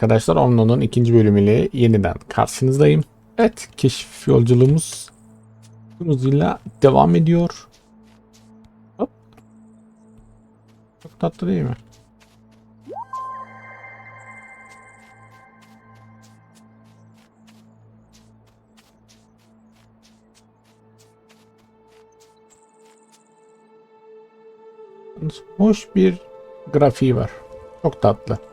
Arkadaşlar. Omno'nun ikinci bölümüyle yeniden karşınızdayım. Evet, keşif yolculuğumuz hızıyla devam ediyor. Hop. Çok tatlı değil mi? Hoş bir grafiği var. Çok tatlı.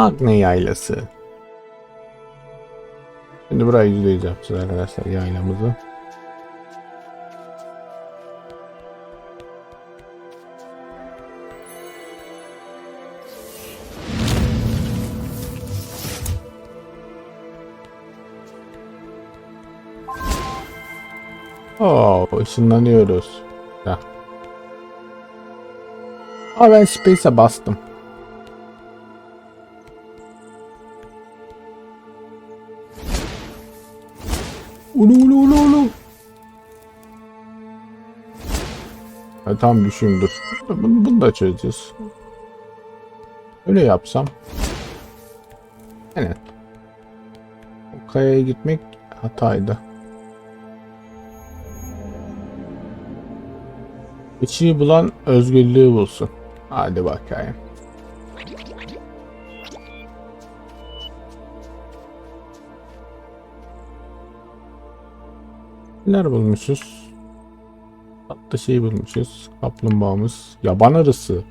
Agne Yaylası. Şimdi burayı yüzdeyiz yapacağız arkadaşlar yaylamızı. Oo, ışınlanıyoruz. Ya. Aa ben Space'e bastım. Ulu ulu ulu ulu. Ha, tam düşeyim dur. Bunu, bunu da çözeceğiz. Öyle yapsam. Evet. O kayaya gitmek hataydı. İçiyi bulan özgürlüğü bulsun. Hadi bakayım. Neler bulmuşuz? Tatlı şey bulmuşuz. Kaplumbağamız. Yaban arısı.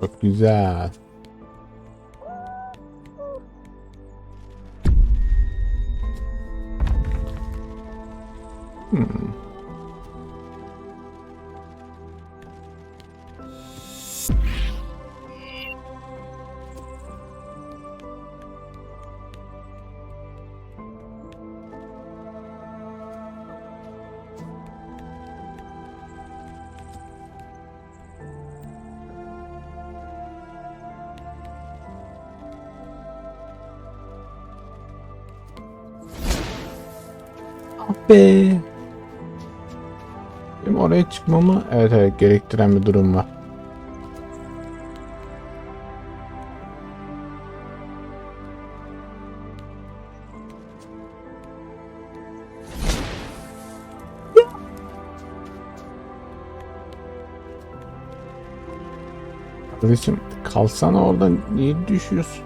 Çok güzel. Hmm. Be. Benim oraya çıkmamı evet evet gerektiren bir durum var. Kardeşim kalsana orada niye düşüyorsun?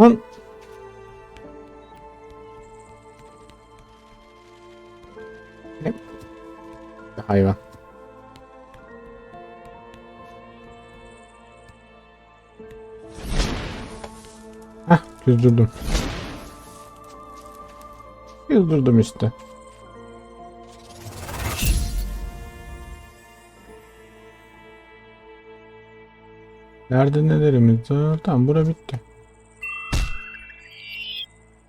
Lan Hayvan. Hah düzdürdüm. Düzdürdüm işte. Nerede nelerimiz var? Tamam bura bitti.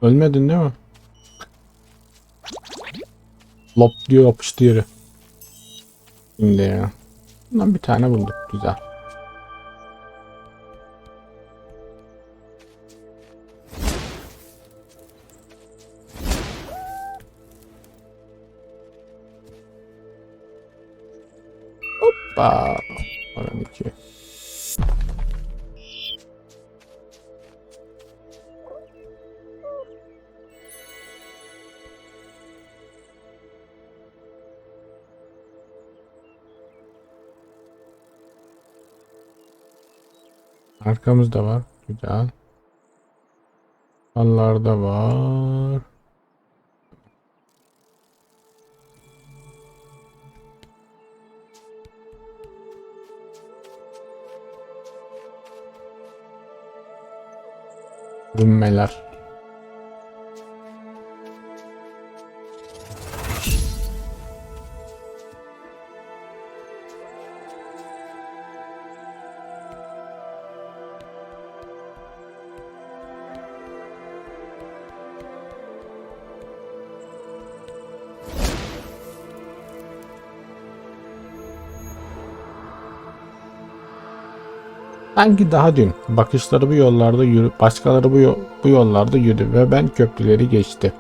Ölmedin değil mi? Lop diyor yapıştı yere. Şimdi. Bundan bir tane bulduk. Güzel. Hoppa. Oran iki. Arkamızda var. Güzel. Sallarda var. Rümmeler. Sanki daha dün bakışları bu yollarda yürü, başkaları bu, bu yollarda yürüdü ve ben köprüleri geçti.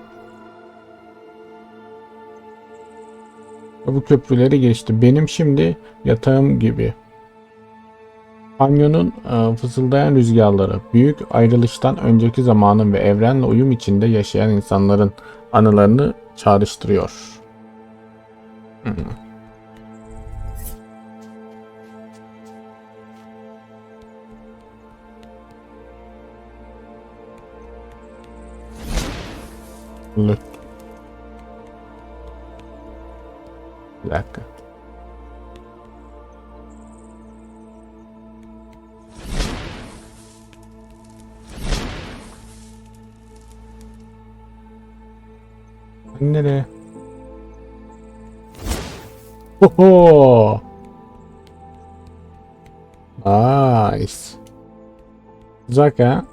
Bu köprüleri geçti. Benim şimdi yatağım gibi. Kanyonun e, fısıldayan rüzgarları, büyük ayrılıştan önceki zamanın ve evrenle uyum içinde yaşayan insanların anılarını çağrıştırıyor. Hmm. Lut. Bir dakika. Sen Nereye? Oho! Nice. Uzak ha?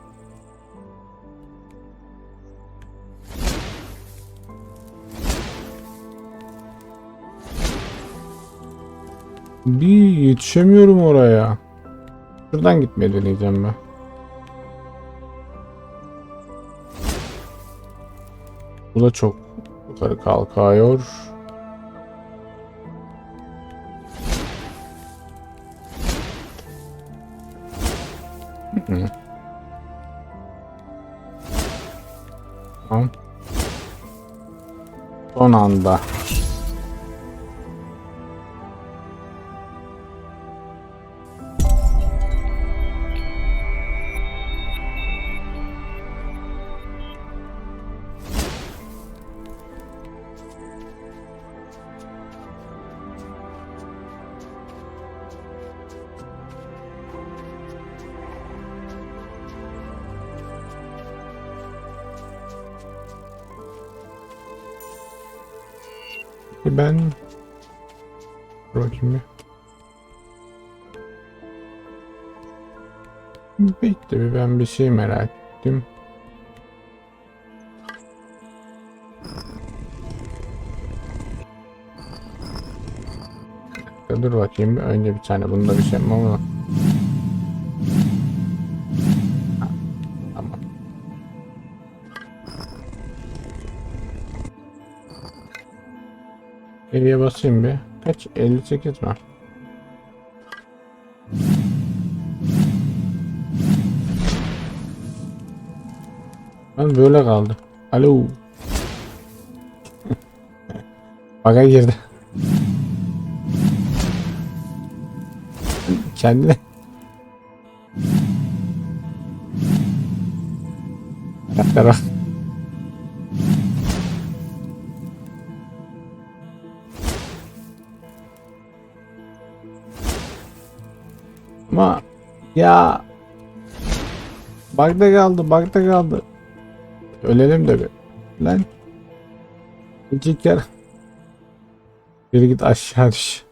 Bir yetişemiyorum oraya. Şuradan gitmeye deneyeceğim ben. Bu da çok yukarı kalkıyor. Tamam. Son anda. Ben Dur bakayım bir. Bekle bir ben bir şey merak ettim. Dur bakayım bir önce bir tane bunda bir şey mi ama. E'ye basayım bir. Kaç? 58 mi? Ben böyle kaldı. Alo. Baga girdi. Kendine. Karakter bak. Ya Bagda kaldı, bagda kaldı. Ölelim de bir. Lan. İlk yer. Geri git aşağı düş.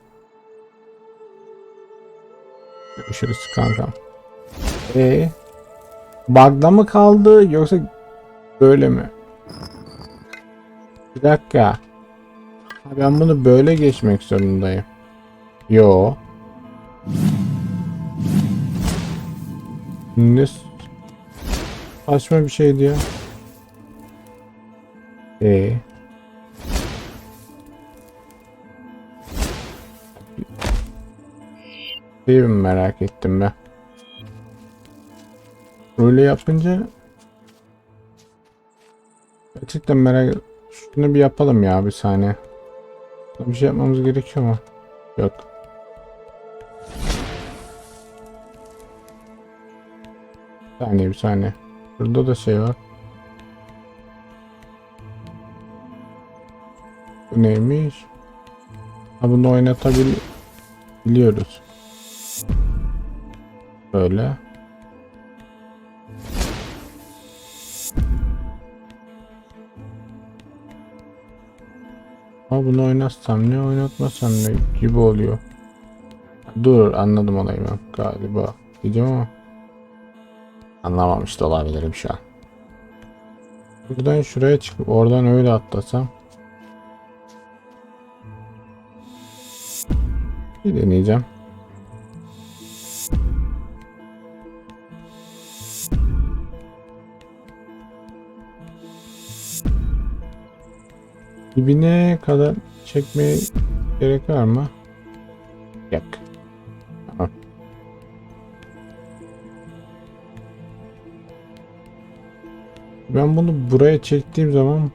Görüşürüz kankam. Ee, bug'da mı kaldı yoksa böyle mi? Bir dakika. Ben bunu böyle geçmek zorundayım. Yo. Ne saçma bir şeydi ya. Ee. Değil mi merak ettim ben. Böyle yapınca gerçekten merak Şunu bir yapalım ya bir saniye. Bir şey yapmamız gerekiyor mu? Yok. Saniye bir saniye. Burada da şey var. Bu neymiş? Ha bunu oynatabiliyoruz. Böyle. Ha bunu oynatsam ne oynatmasam ne gibi oluyor. Dur anladım olayı ben galiba. Diyeceğim ama. Anlamamış da olabilirim şu an. Buradan şuraya çıkıp oradan öyle atlasam. Bir deneyeceğim. Dibine kadar çekmeye gerek var mı? Yok. Ben bunu buraya çektiğim zaman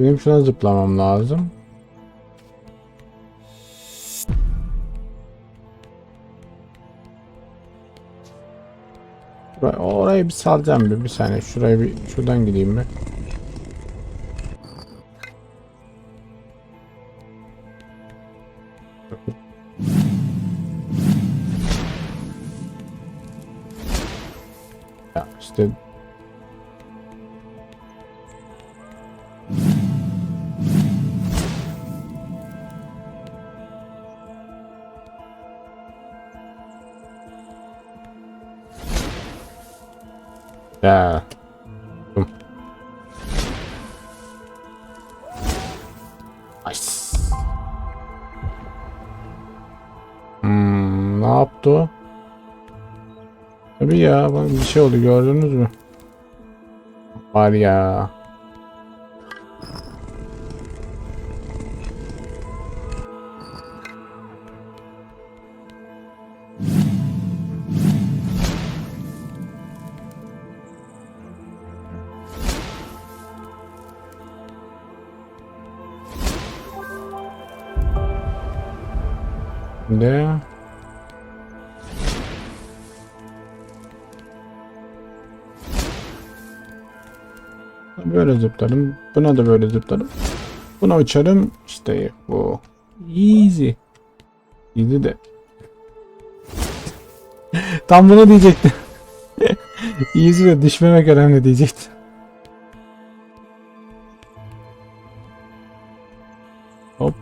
benim şuna zıplamam lazım. Buraya- Orayı bir salacağım bir, bir saniye. Şuraya bir şuradan gideyim bir. Ya işte Ya. Nice. Hmm, ne yaptı o? Tabii ya bir şey oldu gördünüz mü? Var ya. Ne? Böyle zıplarım. Buna da böyle zıplarım. Buna uçarım. İşte bu. Easy. Easy de. Tam bunu diyecektim. Easy de düşmemek önemli diyecektim. Hop.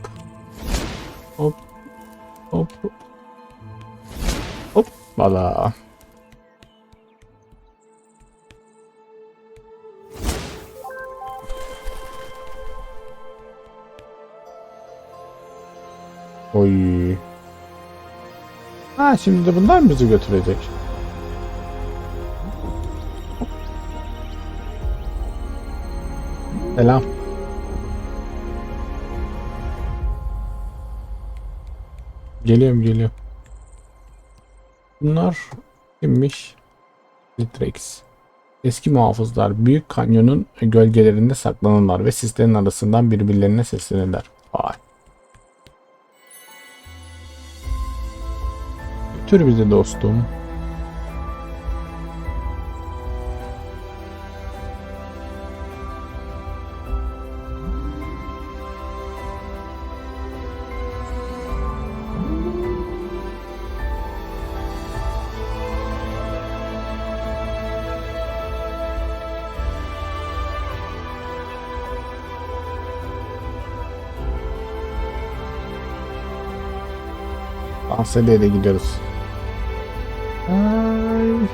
Hop. Hop. Hop. Valla. Oy. Ha şimdi de bunlar bizi götürecek? Selam. Geliyorum geliyorum. Bunlar kimmiş? Litrex. Eski muhafızlar Büyük Kanyon'un gölgelerinde saklanırlar ve sislerin arasından birbirlerine seslenirler. Vay. Götür bizi dostum. Ede de gidiyoruz. Ay.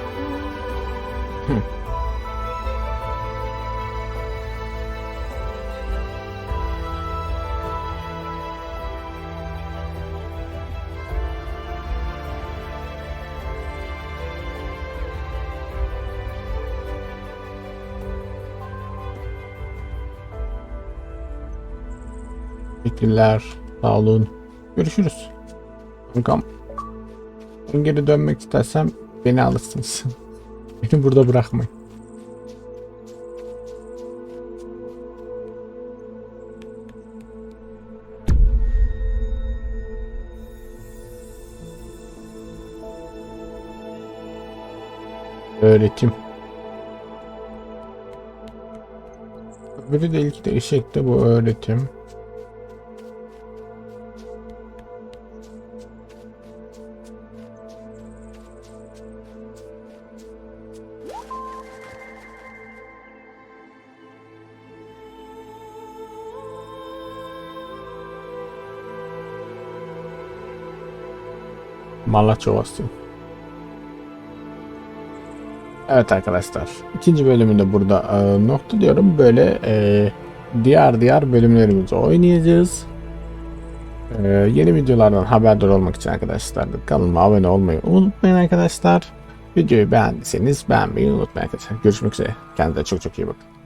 Teşekkürler. Sağ olun. Görüşürüz. Ben geri dönmek istersem beni alırsınız. beni burada bırakmayın. Öğretim. Öbürü de ilk de eşekte bu öğretim. Malaç Ovası. Evet arkadaşlar. ikinci bölümünde burada e, nokta diyorum. Böyle e, diğer diğer bölümlerimizi oynayacağız. E, yeni videolardan haberdar olmak için arkadaşlar kanalıma abone olmayı unutmayın arkadaşlar. Videoyu beğendiyseniz beğenmeyi unutmayın arkadaşlar. Görüşmek üzere. Kendinize çok çok iyi bakın.